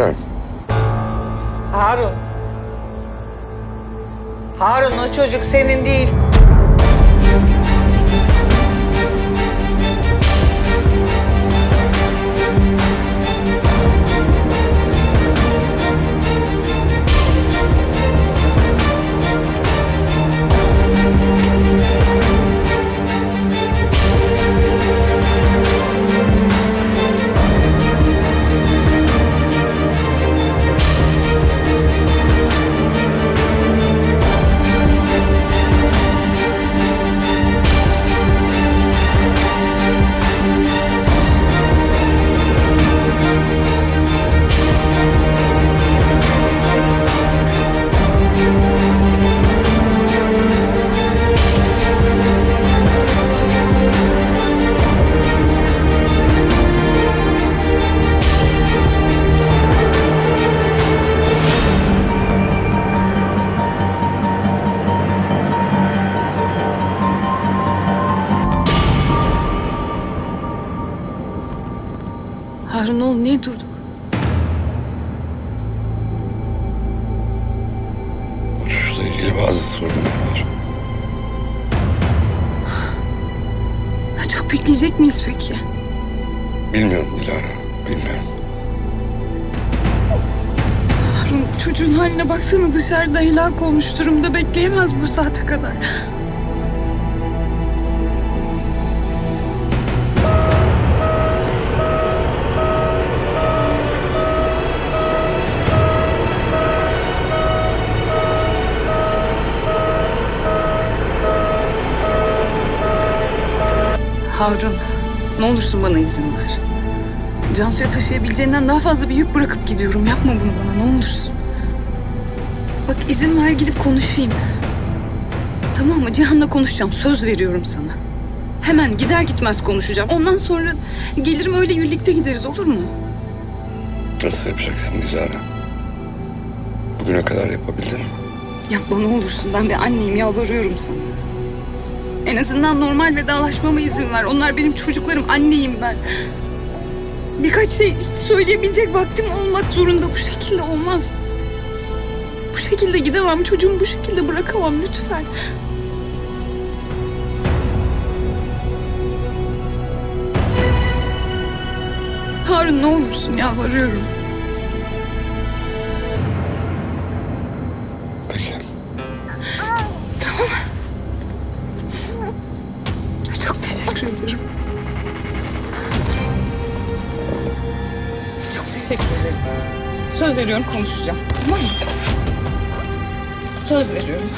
Efendim? Harun. Harun o çocuk senin değil. Harun oğlum niye durduk? Uçuşla ilgili bazı sorunlar var. Çok bekleyecek miyiz peki? Bilmiyorum Dilara, bilmiyorum. Harun çocuğun haline baksana dışarıda helak olmuş durumda bekleyemez bu saate kadar. Harun, ne olursun bana izin ver. Cansu'ya taşıyabileceğinden daha fazla bir yük bırakıp gidiyorum. Yapma bunu bana ne olursun. Bak izin ver gidip konuşayım. Tamam mı? Cihan'la konuşacağım. Söz veriyorum sana. Hemen gider gitmez konuşacağım. Ondan sonra gelirim öyle birlikte gideriz olur mu? Nasıl yapacaksın Dilara? Bugüne kadar yapabildin mi? Yapma ne olursun. Ben bir anneyim yalvarıyorum sana. En azından normal vedalaşmama izin ver. Onlar benim çocuklarım. Anneyim ben. Birkaç şey söyleyebilecek vaktim olmak zorunda. Bu şekilde olmaz. Bu şekilde gidemem. Çocuğumu bu şekilde bırakamam lütfen. Harun ne olursun yalvarıyorum. Peki. Ederim. Çok teşekkür ederim. Söz veriyorum konuşacağım. Tamam mı? Söz veriyorum.